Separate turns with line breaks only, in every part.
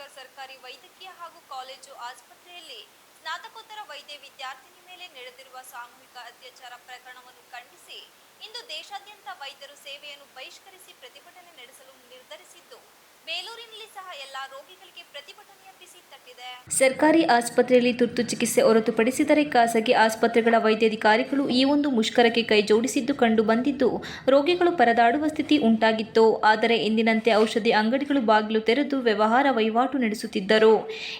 ಅಂಬೇಡ್ಕರ್ ಸರ್ಕಾರಿ ವೈದ್ಯಕೀಯ ಹಾಗೂ ಕಾಲೇಜು ಆಸ್ಪತ್ರೆಯಲ್ಲಿ ಸ್ನಾತಕೋತ್ತರ ವೈದ್ಯ ವಿದ್ಯಾರ್ಥಿನಿ ಮೇಲೆ ನಡೆದಿರುವ ಸಾಮೂಹಿಕ ಅತ್ಯಾಚಾರ ಪ್ರಕರಣವನ್ನು ಖಂಡಿಸಿ ಇಂದು ದೇಶಾದ್ಯಂತ ವೈದ್ಯರು ಸೇವೆಯನ್ನು ಬಹಿಷ್ಕರಿಸಿ ಪ್ರತಿಭಟನೆ ನಡೆಸಲು ನಿರ್ಧರಿಸಿದ್ದು. ಬೇಲೂರಿನಲ್ಲಿ ಸಹ ಎಲ್ಲಾ ರೋಗಿಗಳಿಗೆ ಪ್ರತಿಭಟನೆಯ ಸರ್ಕಾರಿ ಆಸ್ಪತ್ರೆಯಲ್ಲಿ ತುರ್ತು ಚಿಕಿತ್ಸೆ ಹೊರತುಪಡಿಸಿದರೆ ಖಾಸಗಿ ಆಸ್ಪತ್ರೆಗಳ ವೈದ್ಯಾಧಿಕಾರಿಗಳು ಈ ಒಂದು ಮುಷ್ಕರಕ್ಕೆ ಕೈ ಜೋಡಿಸಿದ್ದು ಕಂಡು ಬಂದಿದ್ದು, ರೋಗಿಗಳು ಪರದಾಡುವ ಸ್ಥಿತಿ ಉಂಟಾಗಿತ್ತು. ಆದರೆ ಎಂದಿನಂತೆ ಔಷಧಿ ಅಂಗಡಿಗಳು ಬಾಗಿಲು ತೆರೆದು ವ್ಯವಹಾರ ವಹಿವಾಟು ನಡೆಸುತ್ತಿದ್ದರು.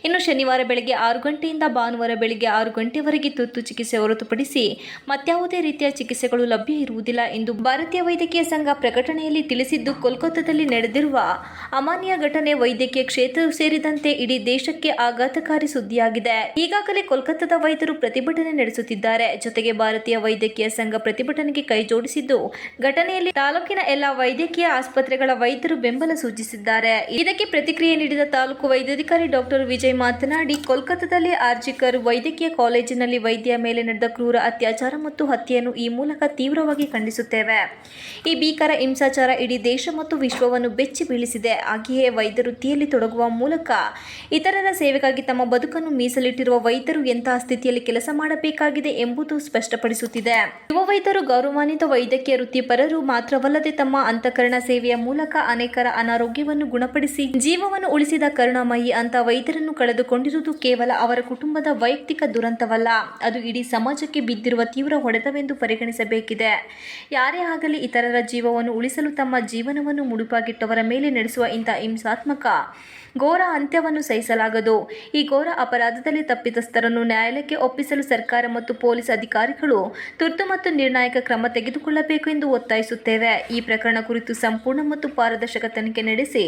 ಇನ್ನು ಶನಿವಾರ ಬೆಳಗ್ಗೆ ಆರು ಗಂಟೆಯಿಂದ ಭಾನುವಾರ ಬೆಳಗ್ಗೆ ಆರು ಗಂಟೆವರೆಗೆ ತುರ್ತು ಚಿಕಿತ್ಸೆ ಹೊರತುಪಡಿಸಿ ಮತ್ಯಾವುದೇ ರೀತಿಯ ಚಿಕಿತ್ಸೆಗಳು ಲಭ್ಯ ಇರುವುದಿಲ್ಲ ಎಂದು ಭಾರತೀಯ ವೈದ್ಯಕೀಯ ಸಂಘ ಪ್ರಕಟಣೆಯಲ್ಲಿ ತಿಳಿಸಿದ್ದು, ಕೋಲ್ಕತ್ತಾದಲ್ಲಿ ನಡೆದಿರುವ ಅಮಾನ್ಯ ಘಟನೆ ವೈದ್ಯಕೀಯ ಕ್ಷೇತ್ರ ಸೇರಿದಂತೆ ಇಡೀ ದೇಶಕ್ಕೆ ಆಘಾತಕಾರಿ ಸುದ್ದಿಯಾಗಿದೆ. ಈಗಾಗಲೇ ಕೋಲ್ಕತ್ತಾದ ವೈದ್ಯರು ಪ್ರತಿಭಟನೆ ನಡೆಸುತ್ತಿದ್ದಾರೆ. ಜೊತೆಗೆ ಭಾರತೀಯ ವೈದ್ಯಕೀಯ ಸಂಘ ಪ್ರತಿಭಟನೆಗೆ ಕೈಜೋಡಿಸಿದ್ದು ಘಟನೆಯಲ್ಲಿ ತಾಲೂಕಿನ ಎಲ್ಲ ವೈದ್ಯಕೀಯ ಆಸ್ಪತ್ರೆಗಳ ವೈದ್ಯರು ಬೆಂಬಲ ಸೂಚಿಸಿದ್ದಾರೆ. ಇದಕ್ಕೆ ಪ್ರತಿಕ್ರಿಯೆ ನೀಡಿದ ತಾಲೂಕು ವೈದ್ಯಾಧಿಕಾರಿ ಡಾಕ್ಟರ್ ವಿಜಯ್ ಮಾತನಾಡಿ, ಕೋಲ್ಕತ್ತಾದಲ್ಲಿ ಆರ್ಜಿಕರ್ ವೈದ್ಯಕೀಯ ಕಾಲೇಜಿನಲ್ಲಿ ವೈದ್ಯ ಮೇಲೆ ನಡೆದ ಕ್ರೂರ ಅತ್ಯಾಚಾರ ಮತ್ತು ಹತ್ಯೆಯನ್ನು ಈ ಮೂಲಕ ತೀವ್ರವಾಗಿ ಖಂಡಿಸುತ್ತೇವೆ. ಈ ಭೀಕರ ಹಿಂಸಾಚಾರ ಇಡೀ ದೇಶ ಮತ್ತು ವಿಶ್ವವನ್ನು ಬೆಚ್ಚಿ ಬೀಳಿಸಿದೆ. ಹಾಗೆಯೇ ವೈದ್ಯ ವೃತ್ತಿಯಲ್ಲಿ ತೊಡಗುವ ಮೂಲಕ ಇತರರ ಸೇವೆಗಾಗಿ ತಮ್ಮ ಬದುಕನ್ನು ಮೀಸಲಿಟ್ಟಿರುವ ವೈದ್ಯರು ಎಂತಹ ಸ್ಥಿತಿಯಲ್ಲಿ ಕೆಲಸ ಮಾಡಬೇಕಾಗಿದೆ ಎಂಬುದು ಸ್ಪಷ್ಟಪಡಿಸುತ್ತಿದೆ. ಯುವ ವೈದ್ಯರು ಗೌರವಾನ್ವಿತ ವೈದ್ಯಕೀಯ ವೃತ್ತಿಪರರು ಮಾತ್ರವಲ್ಲದೆ ತಮ್ಮ ಅಂತಃಕರಣ ಸೇವೆಯ ಮೂಲಕ ಅನೇಕರ ಅನಾರೋಗ್ಯವನ್ನು ಗುಣಪಡಿಸಿ ಜೀವವನ್ನು ಉಳಿಸಿದ ಕರುಣಾಮಯಿ ಅಂತ ವೈದ್ಯರನ್ನು ಕಳೆದುಕೊಂಡಿರುವುದು ಕೇವಲ ಅವರ ಕುಟುಂಬದ ವೈಯಕ್ತಿಕ ದುರಂತವಲ್ಲ. ಅದು ಇಡೀ ಸಮಾಜಕ್ಕೆ ಬಿದ್ದಿರುವ ತೀವ್ರ ಹೊಡೆತವೆಂದು ಪರಿಗಣಿಸಬೇಕಿದೆ. ಯಾರೇ ಆಗಲಿ ಇತರರ ಜೀವವನ್ನು ಉಳಿಸಲು ತಮ್ಮ ಜೀವನವನ್ನು ಮುಡುಪಾಗಿಟ್ಟವರ ಮೇಲೆ ನಡೆಸುವ ಇಂಥ ಹಿಂಸಾತ್ಮಕ ಘೋರ ಅಂತ್ಯವನ್ನು ಸಹಿಸಲಾಗದು. ಈ ಘೋರ ಅಪರಾಧದಲ್ಲಿ ತಪ್ಪಿತಸ್ಥರನ್ನು ನ್ಯಾಯಾಲಯಕ್ಕೆ ಒಪ್ಪಿಸಲು ಸರ್ಕಾರ ಮತ್ತು ಪೊಲೀಸ್ ಅಧಿಕಾರಿಗಳು ತುರ್ತು ಮತ್ತು ನಿರ್ಣಾಯಕ ಕ್ರಮ ತೆಗೆದುಕೊಳ್ಳಬೇಕು ಎಂದು ಒತ್ತಾಯಿಸುತ್ತೇವೆ. ಈ ಪ್ರಕರಣ ಕುರಿತು ಸಂಪೂರ್ಣ ಮತ್ತು ಪಾರದರ್ಶಕ ತನಿಖೆ ನಡೆಸಿ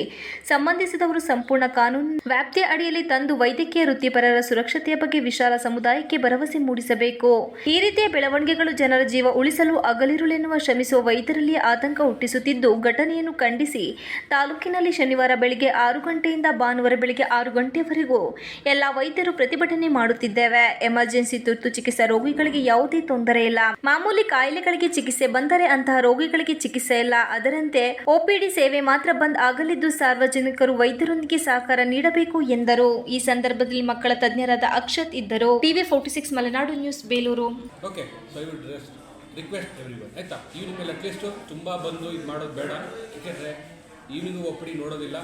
ಸಂಬಂಧಿಸಿದವರು ಸಂಪೂರ್ಣ ಕಾನೂನು ವ್ಯಾಪ್ತಿಯ ಅಡಿಯಲ್ಲಿ ತಂದು ವೈದ್ಯಕೀಯ ವೃತ್ತಿಪರರ ಸುರಕ್ಷತೆಯ ಬಗ್ಗೆ ವಿಶಾಲ ಸಮುದಾಯಕ್ಕೆ ಭರವಸೆ ಮೂಡಿಸಬೇಕು. ಈ ರೀತಿಯ ಬೆಳವಣಿಗೆಗಳು ಜನರ ಜೀವ ಉಳಿಸಲು ಅಗಲಿರುಳೆನ್ನುವ ಶ್ರಮಿಸುವ ವೈದ್ಯರಲ್ಲಿ ಆತಂಕ ಹುಟ್ಟಿಸುತ್ತಿದ್ದು, ಘಟನೆಯನ್ನು ಖಂಡಿಸಿ ತಾಲೂಕಿನಲ್ಲಿ ಶನಿವಾರ ಬೆಳಗ್ಗೆ ಆರು ಗಂಟೆಯಿಂದ ಭಾನುವಾರ ಬೆಳಗ್ಗೆ ಆರು ಗಂಟೆವರೆಗೂ ಎಲ್ಲ ವೈದ್ಯರು ಪ್ರತಿಭಟನೆ ಮಾಡುತ್ತಿದ್ದೇವೆ. ಎಮರ್ಜೆನ್ಸಿ ತುರ್ತು ಚಿಕಿತ್ಸಾ ರೋಗಿಗಳಿಗೆ ಯಾವುದೇ ತೊಂದರೆ ಇಲ್ಲ. ಮಾಮೂಲಿ ಕಾಯಿಲೆಗಳಿಗೆ ಚಿಕಿತ್ಸೆ ಬಂದರೆ ಅಂತಹ ರೋಗಿಗಳಿಗೆ ಚಿಕಿತ್ಸೆ ಇಲ್ಲ. ಅದರಂತೆ ಒಪಿಡಿ ಸೇವೆ ಮಾತ್ರ ಬಂದ್ ಆಗಲಿದ್ದು ಸಾರ್ವಜನಿಕರು ವೈದ್ಯರೊಂದಿಗೆ ಸಹಕಾರ ನೀಡಬೇಕು ಎಂದರು. ಈ ಸಂದರ್ಭದಲ್ಲಿ ಮಕ್ಕಳ ತಜ್ಞರಾದ ಅಕ್ಷತ್ ಇದ್ದರು. TV forty six Malenadu news Belur.
Request every one ಆಯಿತಾ? ಮೇಲೆ ಅಟ್ಲೀಸ್ಟು ತುಂಬ ಬಂದು ಇದು ಮಾಡೋದು ಬೇಡ. ಯಾಕೆಂದರೆ ಈವ್ನಿಂಗು ಒಪ್ಪಡಿ ನೋಡೋದಿಲ್ಲ.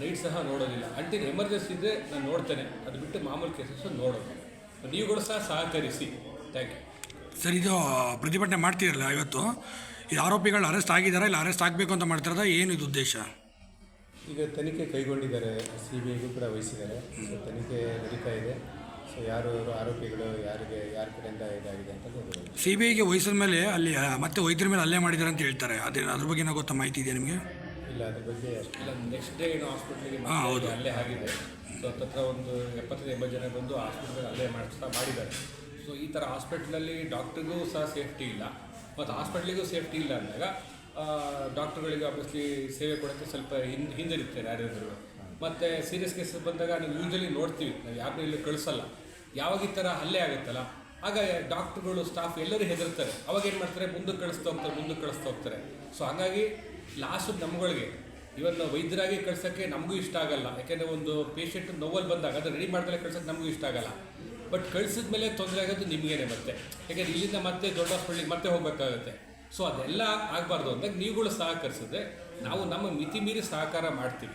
ನೈಟ್ ಸಹ ನೋಡೋದಿಲ್ಲ. ಅಂಟಿನ ಎಮರ್ಜೆನ್ಸಿ ಇದ್ದರೆ ನಾನು ನೋಡ್ತೇನೆ. ಅದು ಬಿಟ್ಟು ಮಾಮೂಲಿ ಕೇಸಸ್ ನೋಡೋದು. ಕೂಡ ಸಹ ಸಹಕರಿಸಿ. ಥ್ಯಾಂಕ್ ಯು
ಸರ್ ಇದು ಪ್ರತಿಭಟನೆ ಮಾಡ್ತೀರಲ್ಲ ಇವತ್ತು? ಇದು ಆರೋಪಿಗಳು ಅರೆಸ್ಟ್ ಆಗಿದ್ದಾರೆ ಇಲ್ಲ ಅರೆಸ್ಟ್ ಆಗಬೇಕು ಅಂತ ಮಾಡ್ತಿರೋದ ಏನು ಇದು ಉದ್ದೇಶ?
ಈಗ ತನಿಖೆ ಕೈಗೊಂಡಿದ್ದಾರೆ. ಸಿ ಬಿ ಐಗೂ ಕೂಡ ವಹಿಸಿದ್ದಾರೆ. ಸೊ ತನಿಖೆ ನಡೀತಾ ಇದೆ. ಸೊ ಯಾರು ಆರೋಪಿಗಳು ಯಾರಿಗೆ ಯಾರ ಕಡೆಯಿಂದ ಇದಾಗಿದೆ ಅಂತ
ಸಿ ಬಿ ಐಗೆ ವಹಿಸಿದ ಮೇಲೆ ಅಲ್ಲಿ ಮತ್ತೆ ವೈದ್ಯರ ಮೇಲೆ ಅಲ್ಲೇ ಮಾಡಿದ್ದಾರೆ ಅಂತ ಹೇಳ್ತಾರೆ. ಅದೇ ಅದ್ರ ಬಗ್ಗೆ ಏನೋ ಗೊತ್ತಾ ಮಾಹಿತಿ ಇದೆಯಾ ನಿಮಗೆ?
ಇಲ್ಲ ಅದ್ರ ಬಗ್ಗೆ ಅಷ್ಟು
ಇಲ್ಲ ನೆಕ್ಸ್ಟ್ ಡೇ ಏನೋ ಹಾಸ್ಪಿಟ್ಲಿಗೆ
ಹೌದು.
ಅಲ್ಲೇ ಆಗಿದೆ. ಸೊ ತತ್ರ ಒಂದು ಎಪ್ಪತ್ತೈದು ಎಂಬತ್ತು ಜನ ಬಂದು ಹಾಸ್ಪಿಟ್ಲಿಗೆ ಅಲ್ಲೇ ಮಾಡಿಸ್ತಾ ಮಾಡಿದ್ದಾರೆ. ಸೊ ಈ ಥರ ಹಾಸ್ಪಿಟ್ಲಲ್ಲಿ ಡಾಕ್ಟ್ರಿಗೂ ಸಹ ಸೇಫ್ಟಿ ಇಲ್ಲ. ಮತ್ತು ಹಾಸ್ಪಿಟ್ಲಿಗೂ ಸೇಫ್ಟಿ ಇಲ್ಲ ಅಂದಾಗ ಡಾಕ್ಟ್ರುಗಳಿಗೆ ಆಬ್ವಿಯಸ್ಲಿ ಸೇವೆ ಕೊಡೋಕ್ಕೆ ಸ್ವಲ್ಪ ಹಿಂದೆ ಹಿಂದಿರುತ್ತಾರೆ ಯಾರ್ಯಾದ್ರು ಮತ್ತು ಸೀರಿಯಸ್ ಕೇಸಸ್ ಬಂದಾಗ ನಾವು ಯೂಶಲಿ ನೋಡ್ತೀವಿ. ನಾವು ಯಾರನ್ನೂ ಇಲ್ಲಿ ಕಳಿಸಲ್ಲ. ಯಾವಾಗ ಈ ಥರ ಹಲ್ಲೆ ಆಗುತ್ತಲ್ಲ ಆಗ ಡಾಕ್ಟ್ರುಗಳು, ಸ್ಟಾಫ್ ಎಲ್ಲರೂ ಹೆದರ್ತಾರೆ. ಅವಾಗ ಏನು ಮಾಡ್ತಾರೆ? ಮುಂದಕ್ಕೆ ಕಳಿಸ್ತಾ ಹೋಗ್ತಾರೆ, ಮುಂದಕ್ಕೆ ಕಳಿಸ್ತಾ ಹೋಗ್ತಾರೆ. ಸೊ ಹಾಗಾಗಿ ಲಾಸ್ಟ್ ನಮ್ಗಳಿಗೆ ಇವನ್ನ ವೈದ್ಯರಾಗಿ ಕಳ್ಸೋಕ್ಕೆ ನಮಗೂ ಇಷ್ಟ ಆಗಲ್ಲ. ಯಾಕೆಂದರೆ ಒಂದು ಪೇಷೆಂಟ್ ನೋವಲ್ಲಿ ಬಂದಾಗ, ಅದು ರೆಡಿ ಮಾಡ್ದಲ್ಲೇ ಕಳ್ಸೋಕ್ಕೆ ನಮಗೂ ಇಷ್ಟ ಆಗಲ್ಲ. ಬಟ್ ಕಳ್ಸಿದ ಮೇಲೆ ತೊಂದರೆ ಆಗೋದು ನಿಮಗೇನೆ ಮತ್ತೆ. ಯಾಕೆಂದರೆ ಇಲ್ಲಿಂದ ಮತ್ತೆ ದೊಡ್ಡ ಹಾಸ್ಪಿಟ್ಲಿಗೆ ಮತ್ತೆ ಹೋಗಬೇಕಾಗುತ್ತೆ. ಸೊ ಅದೆಲ್ಲ ಆಗಬಾರ್ದು ಅಂದಾಗ ನೀವುಗಳು ಸಹಕರಿಸಿದ್ರೆ ನಾವು ನಮ್ಮ ಮಿತಿ ಮೀರಿ ಸಹಕಾರ ಮಾಡ್ತೀವಿ.